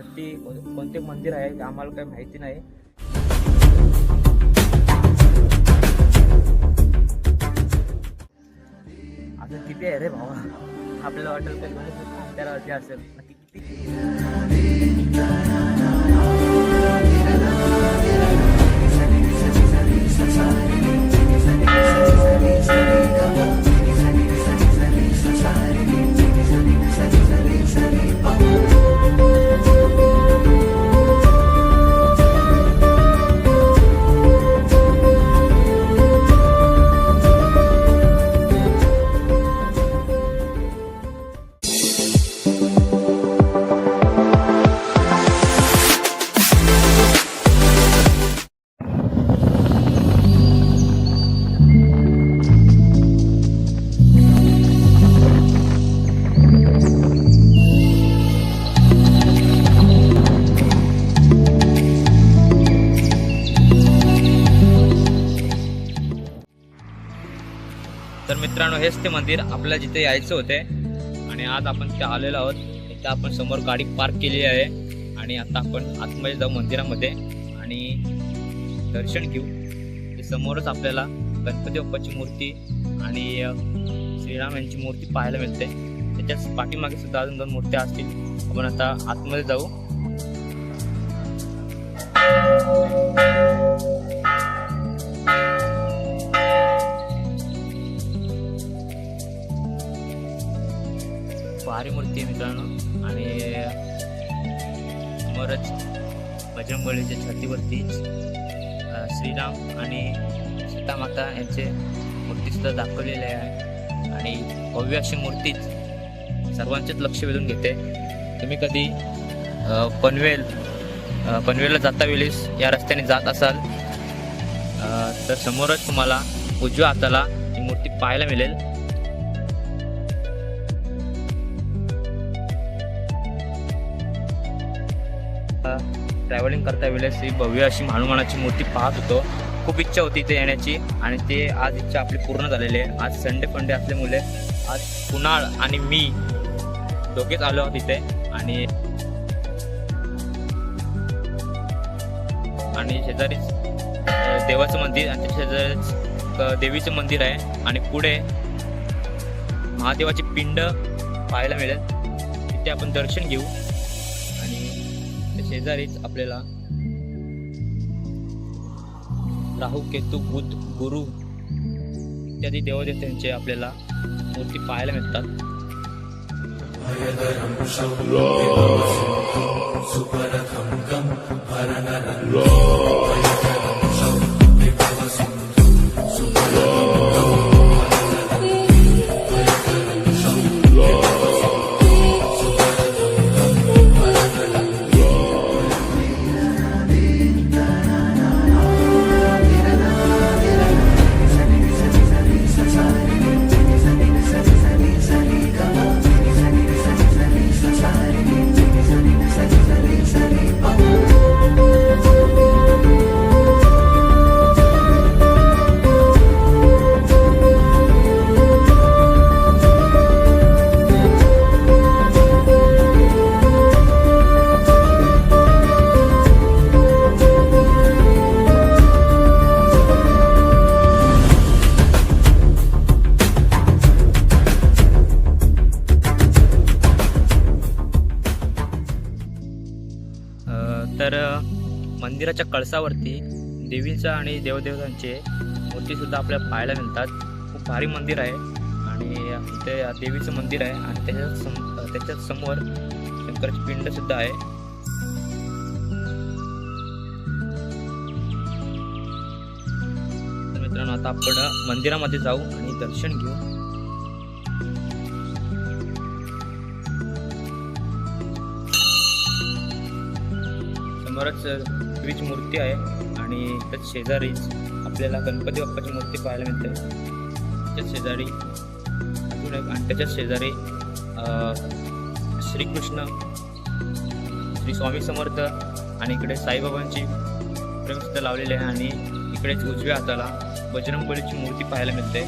वरती कोणते मंदिर आहे आम्हाला काही माहिती नाही. आता किती आहे रे भावा? आपल्याला हॉटेल तर अंतरावरती असेल. नक्की किती? मित्रांनो हेच ते मंदिर आपल्याला जिथे यायचं होते. आणि आज आपण तिथे आलेलो आहोत. इथे आपण समोर गाडी पार्क केली आहे. आणि आता आपण आतमध्ये जाऊ मंदिरामध्ये आणि दर्शन घेऊ. ते समोरच आपल्याला गणपती बाप्पाची मूर्ती आणि श्रीराम यांची मूर्ती पाहायला मिळते. त्याच्याच पाठीमागे सुद्धा अजून दोन मूर्त्या असतील. आपण आता आतमध्ये जाऊ. भारी मूर्ती आहे मित्रांनो. आणि समोरच बजरंगबलीच्या छातीवरती श्रीराम आणि सीतामाता यांचे मूर्तीसुद्धा दाखवलेले आहे. आणि भव्य अशी मूर्तीच सर्वांचेच लक्ष वेधून घेते. तुम्ही कधी पनवेल पनवेलला जाता वेळेस या रस्त्याने जात असाल तर समोरच तुम्हाला उजव्या हाताला ही मूर्ती पाहायला मिळेल. ट्रॅव्हलिंग करता वेळेस ही भव्य अशी हनुमानाची मूर्ती पाहत होतो. खूप इच्छा होती इथे येण्याची आणि ते आज इच्छा आपली पूर्ण झालेली आहे. आज संडे फंडे असल्यामुळे आज कुणाळ आणि मी दोघेच आलो आहोत इथे आणि आणि शेजारीच देवाचं मंदिर आणि शेजारीच देवीचं मंदिर आहे आणि पुढे महादेवाची पिंड पाहायला मिळेल. तिथे आपण दर्शन घेऊ. शेजारीच आपल्याला राहू केतू बुध गुरु इत्यादी देवदेवतांचे आपल्याला मूर्ती पाहायला मिळतात. मंदिराच्या कळसावरती देवीचा आणि देवदेवतांचे मूर्तीसुद्धा आपल्याला पाहायला मिळतात. खूप भारी मंदिर आहे. आणि ते देवीचं मंदिर आहे. आणि त्याच्या सम त्याच्यासमोर शंकराची पिंड सुद्धा आहे. तर मित्रांनो आता आपण मंदिरामध्ये जाऊ आणि दर्शन घेऊ. समोरच देवीची मूर्ती आहे आणि त्याच शेजारीच आपल्याला गणपती बाप्पाची मूर्ती पाहायला मिळते. त्याच शेजारी अजून एक आणि त्याच्याच शेजारी श्रीकृष्ण श्री स्वामी समर्थ आणि इकडे साईबाबांची प्रतिमा लावलेली आहे आणि इकडेच उजव्या हाताला बजरंगबलीची मूर्ती पाहायला मिळते.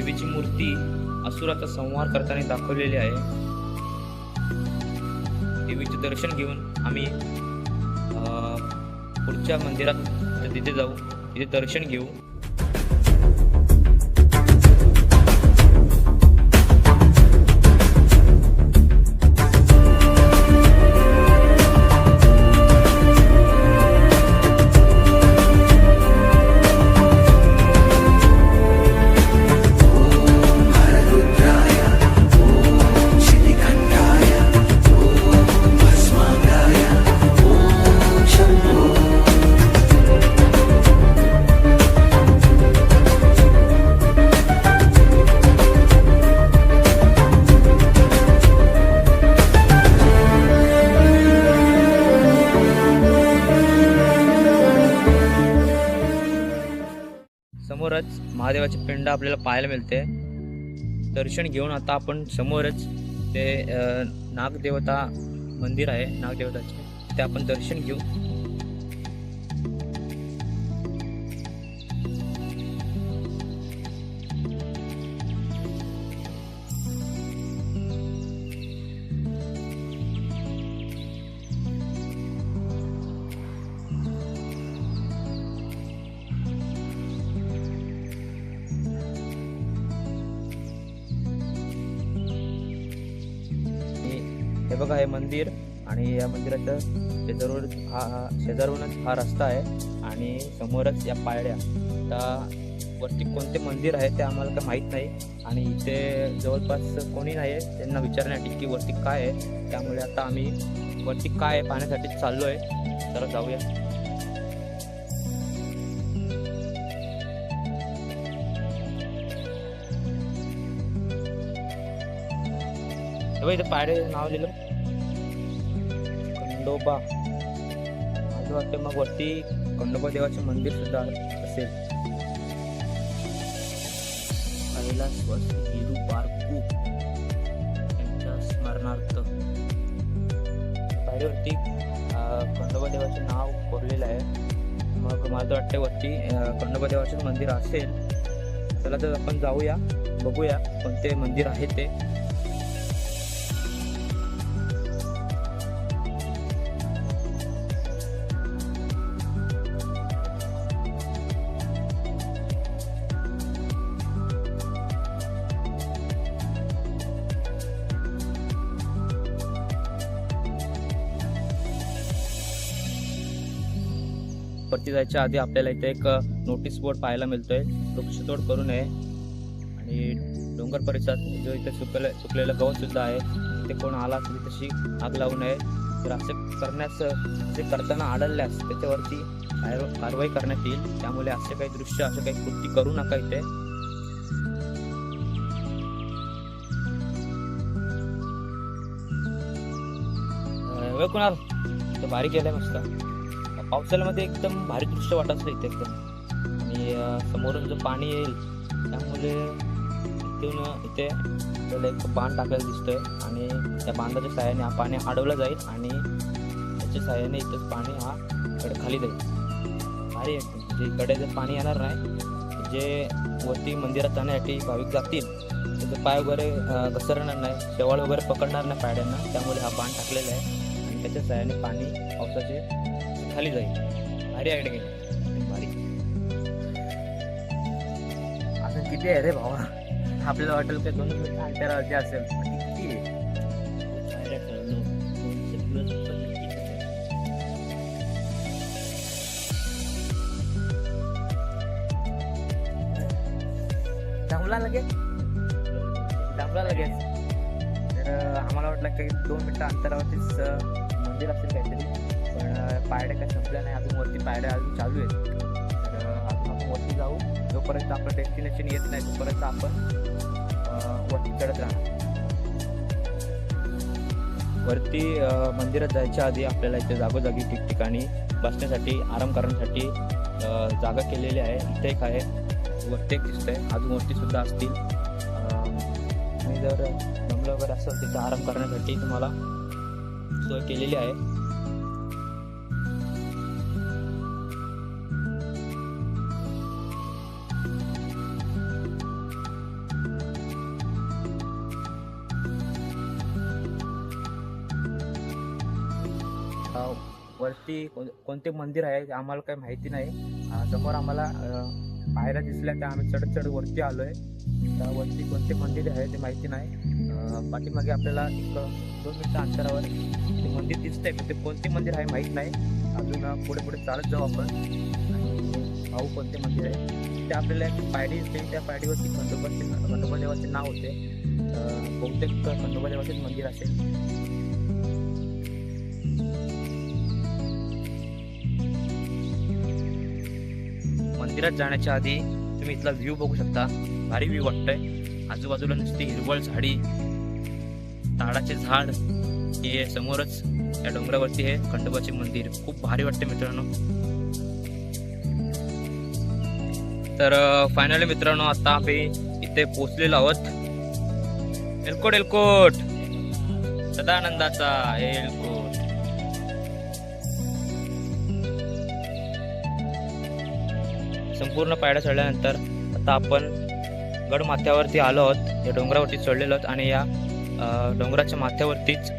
देवीची मूर्ती असुराचा संहार करताना दाखवलेली आहे. देवीचे दर्शन घेऊन आम्ही पुढच्या मंदिरात तिथे जाऊ. तिथे दर्शन घेऊ. समोरच महादेवाचे पिंड आपल्याला पाहायला मिळते. दर्शन घेऊन आता आपण समोरच ते नागदेवता मंदिर आहे नागदेवताचे. ते आपण दर्शन घेऊ. बघा हे मंदिर आणि या मंदिराच्या शेजारवर हा हा- हा रस्ता आहे आणि समोरच या पायऱ्या. आता वरती कोणते मंदिर आहे ते आम्हाला काही माहीत नाही आणि इथे जवळपास कोणी नाही आहे त्यांना विचारण्यासाठी की वरती काय आहे. त्यामुळे आता आम्ही वरती काय आहे पाहण्यासाठी चाललो आहे तर जाऊया इथे पायरे नाव लिहिलं. खंडोबा. माझं वाटतं मग वरती खंडोबा देवाचे मंदिर सुद्धा असेल. कैलासवासी हिरू बारकू यांच्या स्मरणार्थ. पायरीवरती खंडोबा देवाचे नाव कोरलेलं आहे. मग मला वाटतं वरती खंडोबा देवाचे मंदिर असेल. चला तर आपण जाऊया बघूया कोणते मंदिर आहे ते. वरती जायच्या आधी आपल्याला इथे एक नोटीस बोर्ड पाहायला मिळतोय. वृक्षतोड करू नये. आणि डोंगर परिसरात जो इथे सुकले सुकलेलं गवत सुद्धा आहे. तिथे कोण आला असेल तशी आग लावू नये. तर असे करण्यास जे करताना आढळल्यास त्याच्यावरती कारवाई करण्यात येईल. त्यामुळे असे काही दृश्य असे काही कृती करू नका इथे. वेळ कुणाल? तो भारी गेलाय मस्त. पावसाळ्यामध्ये एकदम भारी दृश्य वाटत असतं इथे एकदम. आणि समोरून जो पाणी येईल त्यामुळे इथून इथे आपल्याला एक बांध टाकायला दिसतोय. आणि त्या बांधाच्या साह्याने हा पाणी अडवलं जाईल आणि त्याच्या साह्याने इथंच पाणी हा इकडे खाली जाईल. भारी आहे. एकदम. म्हणजे इकडे जर पाणी येणार नाही जे वरती मंदिरात जाण्यासाठी भाविक जातील त्याचे पाय वगैरे घसरणार नाही शेवाळ वगैरे पकडणार नाही पायड्यांना त्यामुळे हा बांध टाकलेला आहे. त्याच्या साह्याने पाणी पावसाचे खाली जाईल. भारी आयडिया गेली. भारी. अजून किती आहे रे भावा? आपल्याला वाटेल की दोन मिनिटं अंतरावरती असेल? किती आहे? लगेच? लगेच. तर आम्हाला वाटलं की दोन मिनिटं अंतरावरतीच मंदिर असेल काहीतरी. पण पायऱ्या काही संपल्या नाही. अजून वरती पायऱ्या अजून चालू आहेत. तर अजून आपण वरती जाऊ. जोपर्यंत आपलं डेस्टिनेशन येत नाही तोपर्यंत आपण वरती चढत राहणार. वरती मंदिरात जायच्या आधी आपल्याला इथे जागोजागी ठिकठिकाणी बसण्यासाठी आराम करण्यासाठी जागा केलेली आहे. इथे एक आहे. वरती एक दिसतंय. अजून वरती सुद्धा असतील. आणि जर जमलं वगैरे असेल तिथे आराम करण्यासाठी तुम्हाला केलेली आहे. वरती कोणते मंदिर आहे आम्हाला काही माहिती नाही. समोर आम्हाला पायऱ्या दिसल्या त्या आम्ही चढ चढ वरती आलो आहे वरती कोणते मंदिर आहे ते माहिती नाही. पाठीमागे आपल्याला एक दोन मिनटं अंतरावर. ते मंदिर दिसतंय पण ते कोणते मंदिर आहे माहीत नाही. अजून पुढे पुढे चालत जाऊ आपण. भाऊ कोणते मंदिर आहे? ते आपल्याला एक पायरी दिसते. त्या पायरीवरती खंडोबाचे खंडोबा देवाचे नाव होते. बहुतेक खंडोबा देवाचेच मंदिर असेल. मंदिरात जाण्याच्या आधी तुम्ही इथला व्ह्यू बघू शकता. भारी व्ह्यू वाटतंय. आजूबाजूला नुसती हिरवळ झाडी ताडाचे झाड हे समोरच या डोंगरावरती हे खंडोबाचे मंदिर. खूप भारी वाटते मित्रांनो. तर फायनली मित्रांनो आता आम्ही इथे पोचलेलो आहोत. एलकोट एलकोट. सदानंदाचा एलकोट. संपूर्ण पायऱ्या चढल्यानंतर आता आपण गडमाथ्यावरती आलो आहोत. या डोंगरावरती चढलेलो आहोत आणि या डोंगराच्या माथ्यावरतीच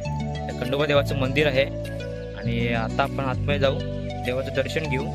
खंडोबा देवाचं मंदिर आहे. आणि आता आपण आतमध्ये जाऊ देवाचं दर्शन घेऊ.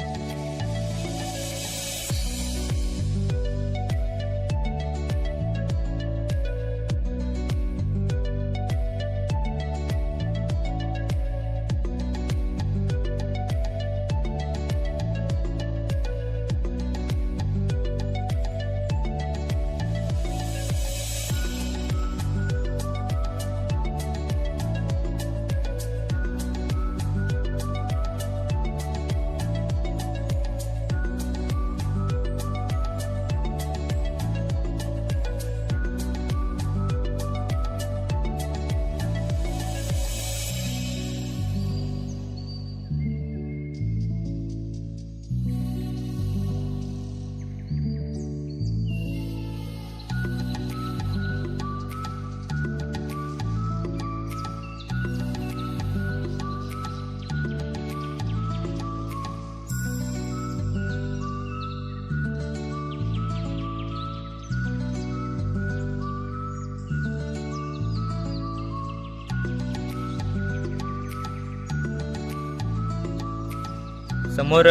समोर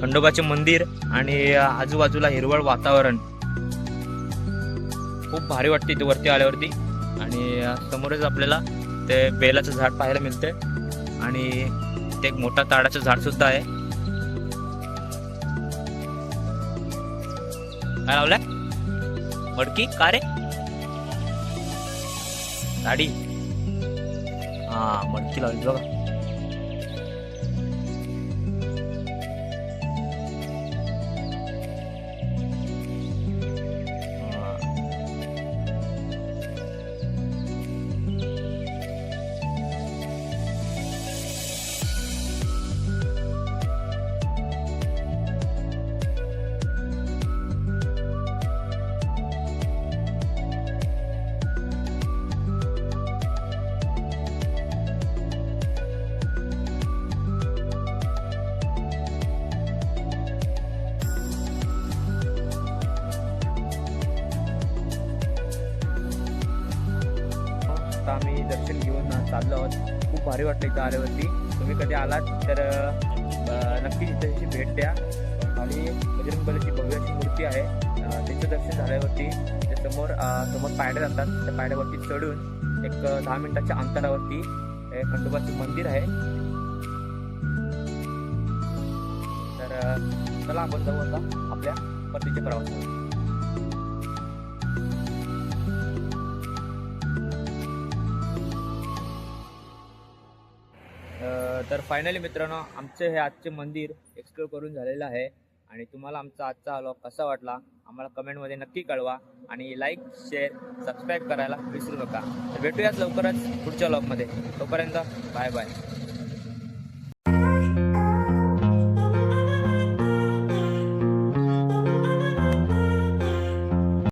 खंडोबाचे मंदिर आणि आजूबाजूला हिरवळ वातावरण. खूप भारी वाटते इथे वरती आल्यावरती. आणि समोरच आपल्याला ते बेलाचं झाड पाहायला मिळते आणि ते एक मोठा ताडाचं झाड सुद्धा आहे. काय लावलाय? मडकी? का रे? गाडी. हा मडकी लावली बघा. आता आम्ही दर्शन घेऊन चाललो आहोत. खूप भारी वाटलं इथं आल्यावरती. तुम्ही कधी आलात तर नक्कीच नक्की त्याची भेट द्या. आणि बजरंग बलीची भव्य अशी मूर्ती आहे. अं, त्याचं दर्शन झाल्यावरती समोर समोर पायऱ्या जातात. त्या पायऱ्यावरती चढून एक दहा मिनिटाच्या अंतरावरती खंडोबाचं मंदिर आहे. तर चला आपण जाऊ आता आपल्या परतीच्या प्रवासावर. तर फायनली मित्रांनो आमचे हे आजचे मंदिर एक्सप्लोर करून झालेलं आहे. आणि तुम्हाला आमचा आजचा व्लॉग कसा वाटला आम्हाला कमेंटमध्ये नक्की कळवा. आणि लाईक शेअर सबस्क्राईब करायला विसरू नका. तर भेटूयाच लवकरच पुढच्या व्लॉगमध्ये तोपर्यंत बाय बाय